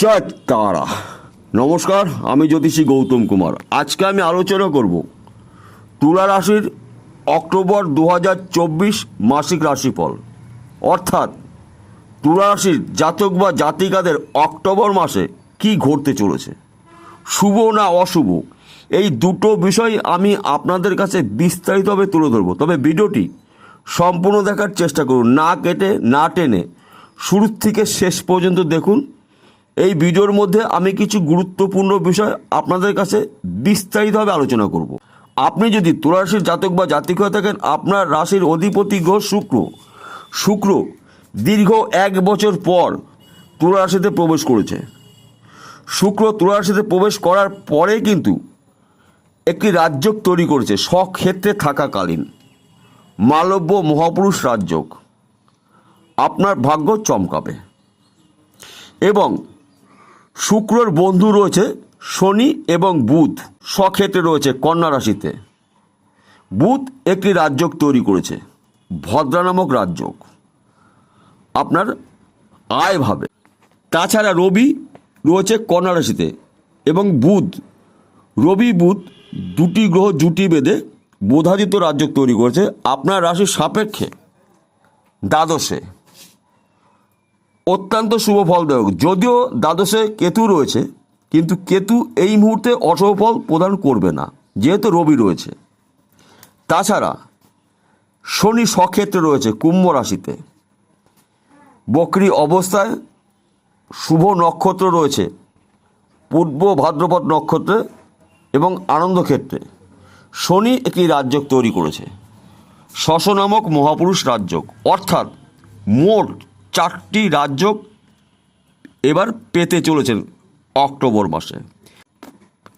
জয় তারা। নমস্কার, আমি জ্যোতিষী গৌতম কুমার। আজকে আমি আলোচনা করব তুলা রাশির অক্টোবর দু হাজার চব্বিশ মাসিক রাশিফল। অর্থাৎ তুলা রাশির জাতক বা জাতিকাদের অক্টোবর মাসে কি ঘটতে চলেছে, শুভ না অশুভ, এই দুটো বিষয় আমি আপনাদের কাছে বিস্তারিতভাবে তুলে ধরবো। তবে ভিডিওটি সম্পূর্ণ দেখার চেষ্টা করুন, না কেটে, না টেনে শুরু থেকে শেষ পর্যন্ত দেখুন এই ভিডিওর মধ্যে আমি কিছু গুরুত্বপূর্ণ বিষয় আপনাদের কাছে বিস্তারিতভাবে আলোচনা করব। আপনি যদি তুলা রাশির জাতক বা জাতিক হয়ে থাকেন, আপনার রাশির অধিপতি গ্রহ শুক্র। শুক্র দীর্ঘ এক বছর পর তুলা রাশিতে প্রবেশ করেছে। শুক্র তুলা রাশিতে প্রবেশ করার পরে কিন্তু একটি রাজ্য তৈরি করেছে স্বক্ষেত্রে থাকাকালীন। মালব্য মহাপুরুষ রাজ্যক আপনার ভাগ্য চমকাবে। এবং শুক্রর বন্ধু রয়েছে শনি এবং বুধ। স্বক্ষেত্রে রয়েছে কন্যা রাশিতে। বুধ একটি রাজ্যক তৈরি করেছে, ভদ্রা নামক রাজ্যক আপনার আয় ভাবে। তাছাড়া রবি রয়েছে কন্যা রাশিতে এবং বুধ, রবি বুধ দুটি গ্রহ জুটি বেঁধে বোধাদিত্য রাজ্য তৈরি করেছে আপনার রাশির সাপেক্ষে, দ্বাদশে। অত্যন্ত শুভ ফলদায়ক যদিও দ্বাদশে কেতু রয়েছে, কিন্তু কেতু এই মুহূর্তে অশুভ ফল প্রদান করবে না, যেহেতু রবি রয়েছে। তাছাড়া শনি স্বক্ষেত্রে রয়েছে কুম্ভ রাশিতে। বকরি অবস্থায় শুভ নক্ষত্র রয়েছে, পূর্ব ভাদ্রপদ নক্ষত্রে এবং আনন্দক্ষেত্রে শনি একটি রাজ্যক তৈরি করেছে শশ নামক মহাপুরুষ রাজ্যক অর্থাৎ মোট চারটি রাজ্য এবার পেতে চলেছেন অক্টোবর মাসে।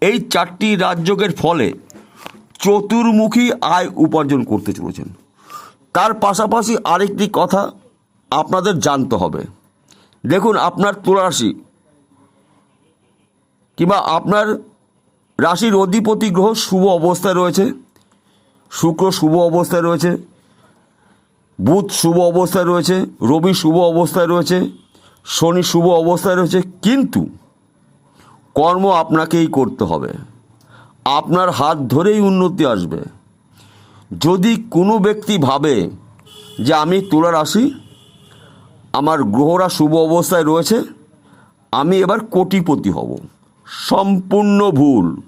এই চারটি রাজ্যকের ফলে চতুর্মুখী আয় উপার্জন করতে চলেছেন। তার পাশাপাশি আরেকটি কথা আপনাদের জানতে হবে। দেখুন, আপনার তুলা রাশি কিংবা আপনার রাশির অধিপতি গ্রহ শুভ অবস্থায় রয়েছে, শুক্র শুভ অবস্থায় রয়েছে বুধ শুভ অবস্থায় রয়েছে, রবি শুভ অবস্থায় রয়েছে, শনি শুভ অবস্থায় রয়েছে, কিন্তু কর্ম আপনাকেই করতে হবে। আপনার হাত ধরেই উন্নতি আসবে। যদি কোনো ব্যক্তি ভাবে যে আমি তুলা রাশি, আমার গ্রহরা শুভ অবস্থায় রয়েছে, আমি এবার কোটিপতি হব। সম্পূর্ণ ভুল।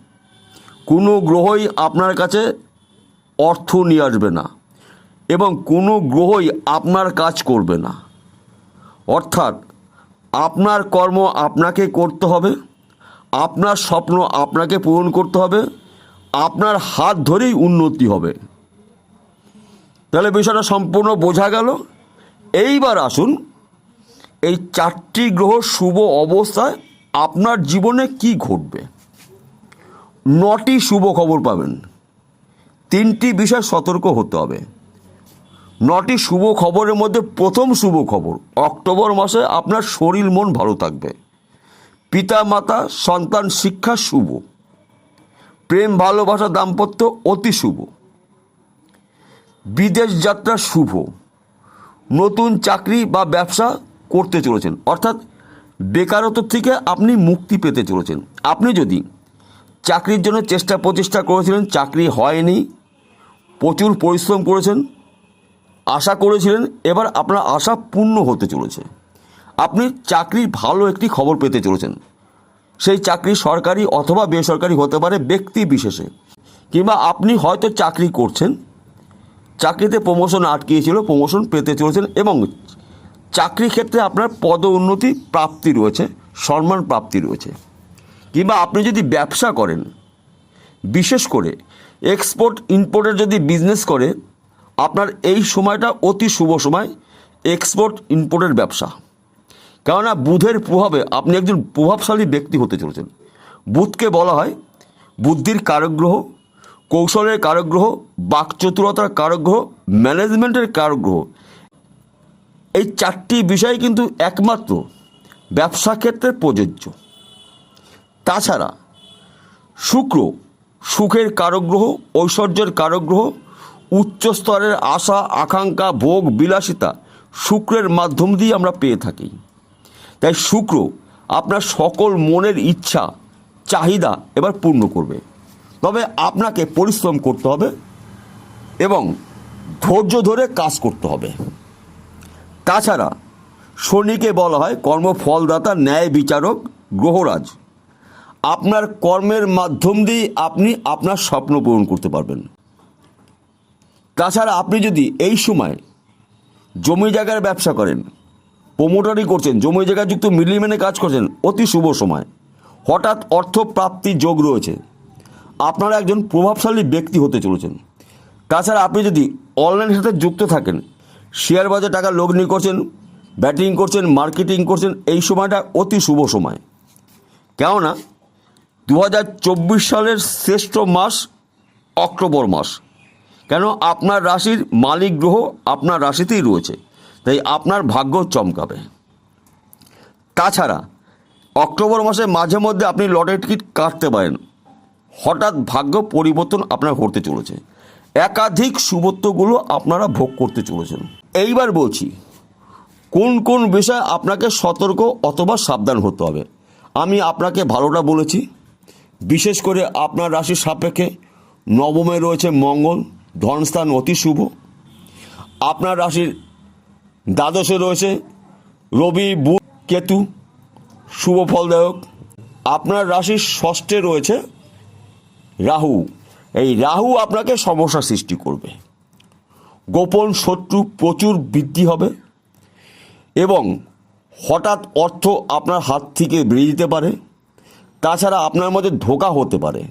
কোনো গ্রহই আপনার কাছে অর্থ নিয়ে আসবে না। এবং কোনো গ্রহই আপনার কাজ করবে না। অর্থাৎ, আপনার কর্ম আপনাকে করতে হবে, আপনার স্বপ্ন আপনাকে পূরণ করতে হবে, আপনার হাত ধরেই উন্নতি হবে। তাহলে বিষয়টা সম্পূর্ণ বোঝা গেল। এইবার আসুন, এই চারটি গ্রহ শুভ অবস্থায় আপনার জীবনে কি ঘটবে? নটি শুভ খবর পাবেন। তিনটি বিষয় সতর্ক হতে হবে। নটি শুভ খবরের মধ্যে প্রথম শুভ খবর, অক্টোবর মাসে আপনার শরীর মন ভালো থাকবে। পিতা, মাতা, সন্তান, শিক্ষা শুভ। প্রেম, ভালোবাসা, দাম্পত্য অতি শুভ। বিদেশ যাত্রা শুভ। নতুন চাকরি বা ব্যবসা করতে চলেছেন। অর্থাৎ বেকারত্ব থেকে আপনি মুক্তি পেতে চলেছেন। আপনি যদি চাকরির জন্য চেষ্টা প্রচেষ্টা করেছিলেন, চাকরি হয়নি, প্রচুর পরিশ্রম করেছেন আশা করেছিলেন, এবার আপনার আশা পূর্ণ হতে চলেছে। আপনি চাকরির ভালো একটি খবর পেতে চলেছেন। সেই চাকরি সরকারি অথবা বেসরকারি হতে পারে ব্যক্তি বিশেষে। কিংবা আপনি হয়তো চাকরি করছেন, চাকরিতে প্রমোশন আটকিয়েছিল প্রমোশন পেতে চলেছেন এবং চাকরি ক্ষেত্রে আপনার পদ উন্নতি প্রাপ্তি রয়েছে, সম্মান প্রাপ্তি রয়েছে। কিংবা আপনি যদি ব্যবসা করেন, বিশেষ করে এক্সপোর্ট ইম্পোর্টের যদি বিজনেস করে আপনার এই সময়টা অতি শুভ সময় এক্সপোর্ট ইম্পোর্টের ব্যবসা। কেননা বুধের প্রভাবে আপনি একজন প্রভাবশালী ব্যক্তি হতে চলেছেন। বুধকে বলা হয় বুদ্ধির কারকগ্রহ, কৌশলের কারকগ্রহ, বাকচতুরতার কারকগ্রহ ম্যানেজমেন্টের কারকগ্রহ। এই চারটি বিষয় কিন্তু একমাত্র ব্যবসা ক্ষেত্রে প্রযোজ্য। তাছাড়া শুক্র, সুখের কারকগ্রহ, ঐশ্বর্যের কারকগ্রহ উচ্চ স্তরের আশা, আকাঙ্ক্ষা, ভোগ, বিলাসিতা শুক্রের মাধ্যম দিয়ে আমরা পেয়ে থাকি। তাই শুক্র আপনার সকল মনের ইচ্ছা, চাহিদা এবার পূর্ণ করবে। তবে আপনাকে পরিশ্রম করতে হবে এবং ধৈর্য ধরে কাজ করতে হবে। তাছাড়া শনিকে বলা হয় কর্মফলদাতা, ন্যায় বিচারক, গ্রহরাজ। আপনার কর্মের মাধ্যম দিয়ে আপনি আপনার স্বপ্ন পূরণ করতে পারবেন। তাছাড়া আপনি যদি এই সময় জমি জায়গার ব্যবসা করেন প্রমোটারি করছেন, জমি জায়গা যুক্ত মিলিমেনে কাজ করছেন, অতি শুভ সময়। হঠাৎ অর্থ প্রাপ্তি যোগ রয়েছে। আপনারা একজন প্রভাবশালী ব্যক্তি হতে চলেছেন। তাছাড়া আপনি যদি অনলাইনের সাথে যুক্ত থাকেন শেয়ার বাজার টাকা লগ্নি করছেন ব্যাটিং করছেন মার্কেটিং করছেন, এই সময়টা অতি শুভ সময়। কেননা দু হাজার চব্বিশ সালের শ্রেষ্ঠ মাস অক্টোবর মাস। কেন আপনার রাশির মালিক গ্রহ আপনার রাশিতেই রয়েছে, তাই আপনার ভাগ্য চমকাবে। তাছাড়া, অক্টোবর মাসে মাঝে মধ্যে আপনি লটারি টিকিট কাটতে পারেন। হঠাৎ ভাগ্য পরিবর্তন আপনার ঘটতে চলেছে। একাধিক শুভত্বগুলো আপনারা ভোগ করতে চলেছেন। এইবার বলছি, কোন কোন বিষয়ে আপনাকে সতর্ক অথবা সাবধান হতে হবে? আমি আপনাকে ভালোটা বলেছি। বিশেষ করে আপনার রাশির সাপেক্ষে নবমে রয়েছে মঙ্গল ধনস্থান অতি শুভ। আপনার রাশির দ্বাদশে রয়েছে রবি, বুধ, কেতু, শুভ ফলদায়ক। আপনার রাশির ষষ্ঠে রয়েছে রাহু। এই রাহু আপনাকে সমস্যা সৃষ্টি করবে। গোপন শত্রু প্রচুর বৃদ্ধি হবে এবং হঠাৎ অর্থ আপনার হাত থেকে বেরিয়ে যেতে পারে। তাছাড়া আপনার মধ্যে ধোকা হতে পারে।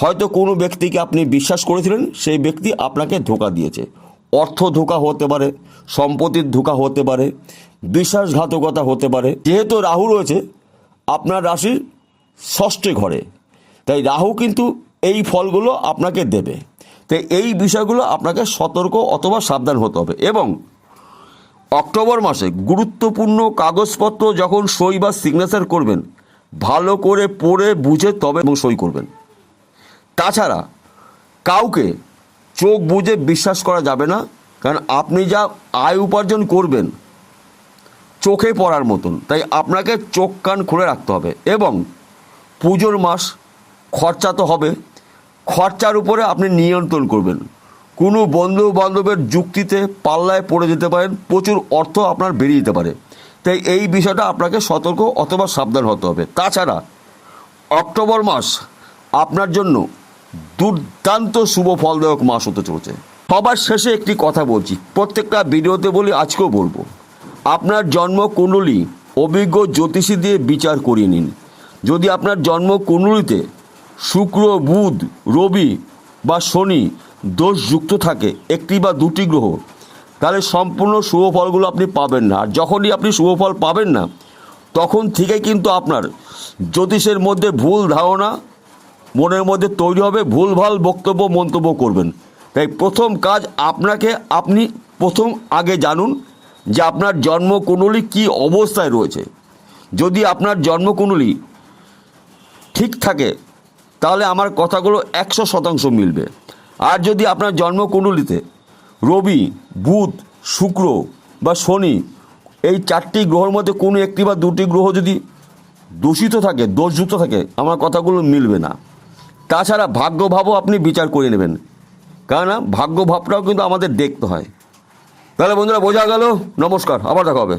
হয়তো কোনো ব্যক্তিকে আপনি বিশ্বাস করেছিলেন, সেই ব্যক্তি আপনাকে ধোকা দিয়েছে। অর্থ ধোকা হতে পারে, সম্পত্তির ধোকা হতে পারে, বিশ্বাসঘাতকতা হতে পারে। যেহেতু রাহু রয়েছে, আপনার রাশির ষষ্ঠে ঘরে। তাই রাহু কিন্তু এই ফলগুলো আপনাকে দেবে। তাই এই বিষয়গুলো আপনাকে সতর্ক অথবা সাবধান হতে হবে। এবং অক্টোবর মাসে গুরুত্বপূর্ণ কাগজপত্র যখন সই বা সিগনেচার করবেন, ভালো করে পড়ে বুঝে তবে এবং সই করবেন। তাছাড়া কাউকে চোখ বুঝে বিশ্বাস করা যাবে না, কারণ আপনি যা আয় উপার্জন করবেন চোখে পড়ার মতন, তাই আপনাকে চোখ কান খুলে রাখতে হবে এবং পুজোর মাস খরচা তো হবে, খরচার উপরে আপনি নিয়ন্ত্রণ করবেন। কোনো বন্ধু বান্ধবের যুক্তিতে পাল্লায় পড়ে যেতে পারেন, প্রচুর অর্থ আপনার বেরিয়ে যেতে পারে। তাই এই বিষয়টা আপনাকে সতর্ক অথবা সাবধান হতে হবে। তাছাড়া অক্টোবর মাস আপনার জন্য দুর্দান্ত শুভ ফলদায়ক মাস হতে চলেছে। সবার শেষে একটি কথা বলছি। প্রত্যেকটা ভিডিওতে বলি, আজকেও বলব। আপনার জন্ম কুণ্ডলী অভিজ্ঞ জ্যোতিষী দিয়ে বিচার করিয়ে নিন। যদি আপনার জন্ম কুণ্ডলিতে শুক্র, বুধ, রবি বা শনি দোষ যুক্ত থাকে, একটি বা দুটি গ্রহ, তাহলে সম্পূর্ণ শুভ ফলগুলো আপনি পাবেন না। আর যখনই আপনি শুভ ফল পাবেন না, তখন থেকে কিন্তু আপনার জ্যোতিষের মধ্যে ভুল ধারণা মনের মধ্যে তৈরি হবে ভুলভাল বক্তব্য, মন্তব্য করবেন। তাই প্রথম কাজ আপনাকে, আপনি প্রথম আগে জানুন যে আপনার জন্মকুণ্ডলী কী অবস্থায় রয়েছে। যদি আপনার জন্মকুণ্ডলী ঠিক থাকে, তাহলে আমার কথাগুলো একশো শতাংশ মিলবে। আর যদি আপনার জন্মকুণ্ডলিতে রবি, বুধ, শুক্র বা শনি এই চারটি গ্রহের মধ্যে কোনো একটি বা দুটি গ্রহ যদি দূষিত থাকে, দোষযুক্ত থাকে, আমার কথাগুলো মিলবে না। তাছাড়া ভাগ্যভাবও আপনি বিচার করে নেবেন। কেননা ভাগ্যভাবটাও কিন্তু আমাদের দেখতে হয়। তাহলে বন্ধুরা, বোঝা গেল। নমস্কার, আবার দেখা হবে।